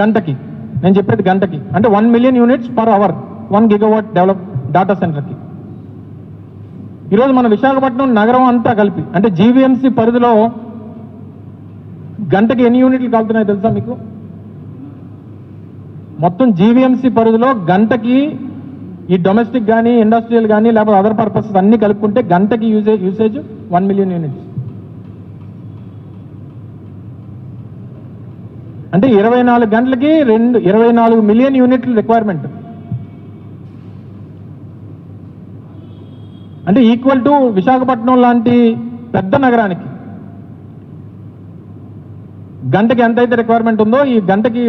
గంటకి. నేను చెప్పేది గంటకి. అంటే one million units per hour one gigawatt develop data సెంటర్కి ఈరోజు మన విశాఖపట్నం నగరం అంతా కలిపి అంటే జీవీఎంసీ పరిధిలో గంటకి ఎన్ని యూనిట్లు కాలుతున్నాయో తెలుసా మీకు? మొత్తం జీవీఎంసీ పరిధిలో గంటకి ఈ డొమెస్టిక్ కానీ ఇండస్ట్రియల్ కానీ లేకపోతే అదర్ పర్పసెస్ అన్ని కలుపుకుంటే గంటకి usage usage one million units అంటే ఇరవై నాలుగు గంటలకి రెండు ఇరవై నాలుగు మిలియన్ యూనిట్లు రిక్వైర్మెంట్ అంటే ఈక్వల్ టు విశాఖపట్నం లాంటి పెద్ద నగరానికి. గంటకి ఎంత అయితే రిక్వైర్మెంట్ ఉందో ఈ గంటకి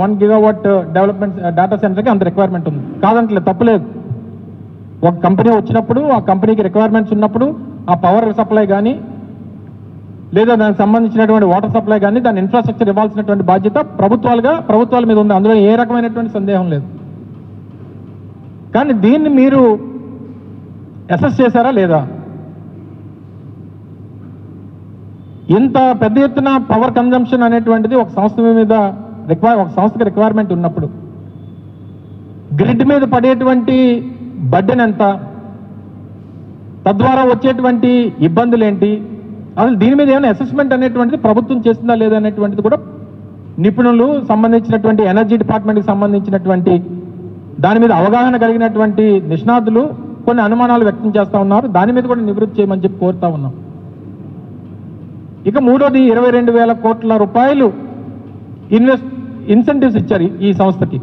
వన్ గిగావాట్ డెవలప్మెంట్ డేటా సెంటర్కి అంత రిక్వైర్మెంట్ ఉంది. కాదంటలేదు తప్పులేదు ఒక కంపెనీ వచ్చినప్పుడు ఆ కంపెనీకి రిక్వైర్మెంట్స్ ఉన్నప్పుడు ఆ పవర్ సప్లై కానీ లేదా దానికి సంబంధించినటువంటి వాటర్ సప్లై కానీ దాని ఇన్ఫ్రాస్ట్రక్చర్ ఇవ్వాల్సినటువంటి బాధ్యత ప్రభుత్వాలుగా ప్రభుత్వాల మీద ఉంది. అందులో ఏ రకమైనటువంటి సందేహం లేదు. కానీ దీన్ని మీరు అసెస్ చేశారా లేదా? ఇంత పెద్ద ఎత్తున పవర్ కన్జంప్షన్ అనేటువంటిది ఒక సంస్థ మీద రిక్వైర్ ఒక సంస్థకి రిక్వైర్మెంట్ ఉన్నప్పుడు గ్రిడ్ మీద పడేటువంటి బడ్డెన్ ఎంత? తద్వారా వచ్చేటువంటి ఇబ్బందులు ఏంటి అసలు దీని మీద ఏమైనా అసెస్మెంట్ అనేటువంటిది ప్రభుత్వం చేస్తుందా లేదా అనేటువంటిది కూడా నిపుణులు సంబంధించినటువంటి ఎనర్జీ డిపార్ట్మెంట్కి సంబంధించినటువంటి దాని మీద అవగాహన కలిగినటువంటి నిష్ణాతులు కొన్ని అనుమానాలు వ్యక్తం చేస్తా ఉన్నారు. దాని మీద కూడా నివృత్తి చేయమని చెప్పి కోరుతా ఉన్నాం. ఇక మూడోది ఇరవై రెండు వేల కోట్ల రూపాయలు ఇన్వెస్ట్ ఇన్సెంటివ్స్ ఇచ్చారు ఈ- ఈ సంస్థకి.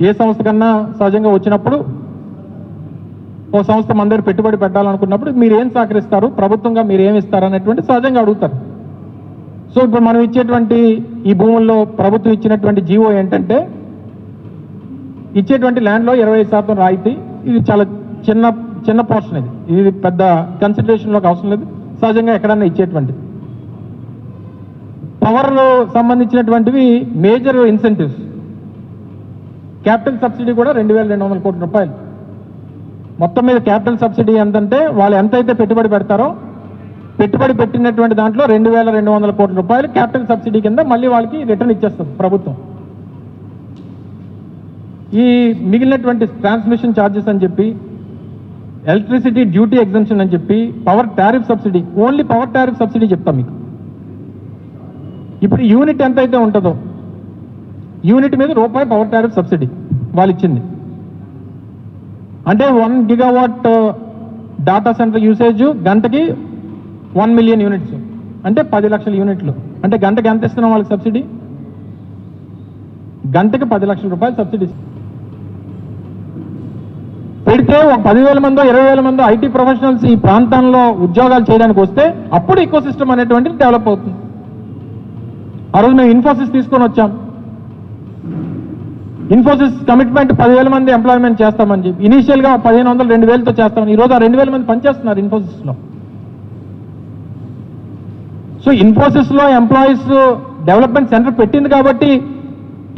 ఏ సంస్థ కన్నా సహజంగా వచ్చినప్పుడు ఓ సంస్థ మన దగ్గర పెట్టుబడి పెట్టాలనుకున్నప్పుడు మీరు ఏం సహకరిస్తారు? ప్రభుత్వంగా మీరు ఏమి ఇస్తారు అనేటువంటి సహజంగా అడుగుతారు. సో ఇప్పుడు మనం ఇచ్చేటువంటి ఈ భూముల్లో ప్రభుత్వం ఇచ్చినటువంటి జీవో ఏంటంటే ఇచ్చేటువంటి ల్యాండ్లో ఇరవై శాతం రాయితీ. ఇది చాలా చిన్న చిన్న పోర్షన్ ఇది. ఇది పెద్ద కన్సిడరేషన్లోకి అవసరం లేదు. సహజంగా ఎక్కడన్నా ఇచ్చేటువంటిది. పవర్లో సంబంధించినటువంటివి మేజర్ ఇన్సెంటివ్స్. క్యాపిటల్ సబ్సిడీ కూడా రెండు వేల రెండు వందల కోట్ల రూపాయలు. మొత్తం మీద క్యాపిటల్ సబ్సిడీ ఎంతంటే వాళ్ళు ఎంతైతే పెట్టుబడి పెడతారో పెట్టుబడి పెట్టినటువంటి దాంట్లో రెండు వేల రెండు వందల కోట్ల రూపాయలు క్యాపిటల్ సబ్సిడీ కింద మళ్ళీ వాళ్ళకి రిటర్న్ ఇచ్చేస్తుంది ప్రభుత్వం. ఈ మిగిలినటువంటి ట్రాన్స్మిషన్ ఛార్జెస్ అని చెప్పి ఎలక్ట్రిసిటీ డ్యూటీ ఎగ్జంప్షన్ అని చెప్పి power tariff subsidy only power tariff subsidy చెప్తాం మీకు. ఇప్పుడు యూనిట్ ఎంత అయితే ఉంటుందో యూనిట్ మీద రూపాయి పవర్ టారిఫ్ సబ్సిడీ వాళ్ళు ఇచ్చింది అంటే one gigawatt data centre usage గంటకి వన్ మిలియన్ యూనిట్స్ అంటే పది లక్షల యూనిట్లు అంటే గంటకి ఎంత ఇస్తున్నాం వాళ్ళకి సబ్సిడీ? గంటకి పది లక్షల రూపాయలు సబ్సిడీ. పెడితే ఒక పదివేల మందో ఇరవై వేల మందో ఐటీ ప్రొఫెషనల్స్ ఈ ప్రాంతంలో ఉద్యోగాలు చేయడానికి వస్తే అప్పుడు ఈకో సిస్టమ్ అనేటువంటిది డెవలప్ అవుతుంది. ఆ రోజు మేము ఇన్ఫోసిస్ తీసుకొని వచ్చాం. ఇన్ఫోసిస్ కమిట్మెంట్ పదివేల మంది ఎంప్లాయ్మెంట్ చేస్తామని చెప్పి ఇనీషియల్గా పదిహేను వందలు రెండు వేలతో చేస్తామని ఈరోజు ఆ రెండు వేల మంది పనిచేస్తున్నారు ఇన్ఫోసిస్లో. సో ఇన్ఫోసిస్లో ఎంప్లాయీస్ డెవలప్మెంట్ సెంటర్ పెట్టింది కాబట్టి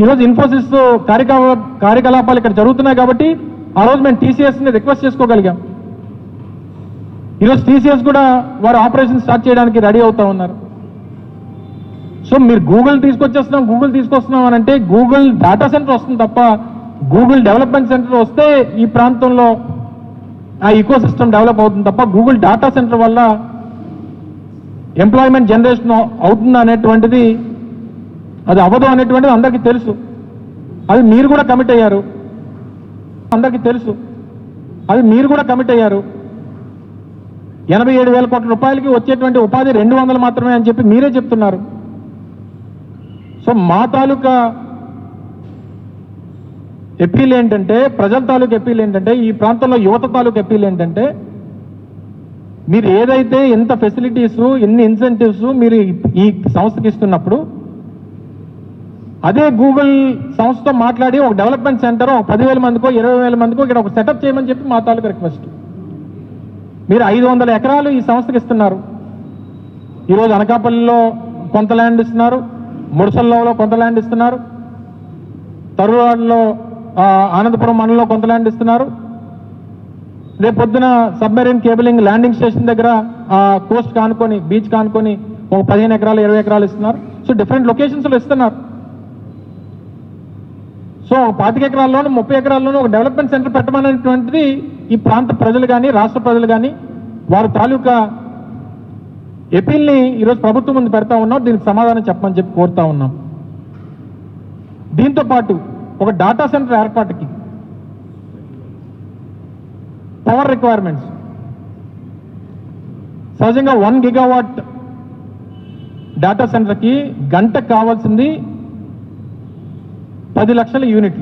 ఈరోజు ఇన్ఫోసిస్ కార్యకలా కార్యకలాపాలు ఇక్కడ జరుగుతున్నాయి కాబట్టి ఆ రోజు మేము టీసీఎస్ని రిక్వెస్ట్ చేసుకోగలిగాం. ఈరోజు టీసీఎస్ కూడా వారు ఆపరేషన్ స్టార్ట్ చేయడానికి రెడీ అవుతా ఉన్నారు. సో మీరు గూగుల్ తీసుకొచ్చేస్తున్నాం గూగుల్ తీసుకొస్తున్నాం అని అంటే గూగుల్ డేటా సెంటర్ వస్తుంది తప్ప గూగుల్ డెవలప్మెంట్ సెంటర్ వస్తే ఈ ప్రాంతంలో ఆ ఈకో సిస్టమ్ డెవలప్ అవుతుంది తప్ప గూగుల్ డేటా సెంటర్ వల్ల ఎంప్లాయ్మెంట్ జనరేషన్ అవుతుంది అనేటువంటిది అది అవ్వదు అనేటువంటిది అందరికీ తెలుసు. అది మీరు కూడా కమిట్ అయ్యారు. అందరికీ తెలుసు. అది మీరు కూడా కమిట్ అయ్యారు. ఎనభై ఏడు వేల కోట్ల రూపాయలకి వచ్చేటువంటి ఉపాధి రెండు వందలు మాత్రమే అని చెప్పి మీరే చెప్తున్నారు. సో మా తాలూకా ఎప్పీల్ ఏంటంటే ప్రజల తాలూకు ఎప్పీల్ ఏంటంటే ఈ ప్రాంతంలో యువత తాలూకు ఎప్పీల్ ఏంటంటే మీరు ఏదైతే ఎంత ఫెసిలిటీస్ ఎన్ని ఇన్సెంటివ్స్ మీరు ఈ- సంస్థకి ఇస్తున్నప్పుడు అదే గూగుల్ సంస్థతో మాట్లాడి ఒక డెవలప్మెంట్ సెంటర్ ఒక పదివేల మందికో ఇరవై వేల మందికో ఇక్కడ ఒక సెటప్ చేయమని చెప్పి మా తాలూకు రిక్వెస్ట్ మీరు ఐదు వందల ఎకరాలు ఈ సంస్థకి ఇస్తున్నారు. ఈరోజు అనకాపల్లిలో కొంత ల్యాండ్ ఇస్తున్నారు. ముడసల్లో కొంత ల్యాండ్ ఇస్తున్నారు. తరువాడలో అనంతపురం ఆనందపురం మండలంలో కొంత ల్యాండ్ ఇస్తున్నారు. రేపు పొద్దున సబ్మెరీన్ కేబులింగ్ ల్యాండింగ్ స్టేషన్ దగ్గర కోస్ట్ కానుకొని బీచ్ కానుకొని ఒక పదిహేను ఎకరాలు ఇరవై ఎకరాలు ఇస్తున్నారు. సో డిఫరెంట్ లొకేషన్స్లో ఇస్తున్నారు. సో పాతిక ఎకరాల్లోనూ ముప్పై ఎకరాల్లోనూ ఒక డెవలప్మెంట్ సెంటర్ పెట్టమనేటువంటిది ఈ ప్రాంత ప్రజలు కానీ రాష్ట్ర ప్రజలు కానీ వారి తాలూకా ఎపిల్ని ఈరోజు ప్రభుత్వం ముందు పెడతా ఉన్నాం దీనికి సమాధానం చెప్పమని చెప్పి కోరుతా ఉన్నాం. దీంతో పాటు ఒక డాటా సెంటర్ ఏర్పాటుకి పవర్ రిక్వైర్మెంట్స్ సహజంగా వన్ గిగావాట్ డేటా సెంటర్కి గంటకు కావాల్సింది పది లక్షల యూనిట్లు.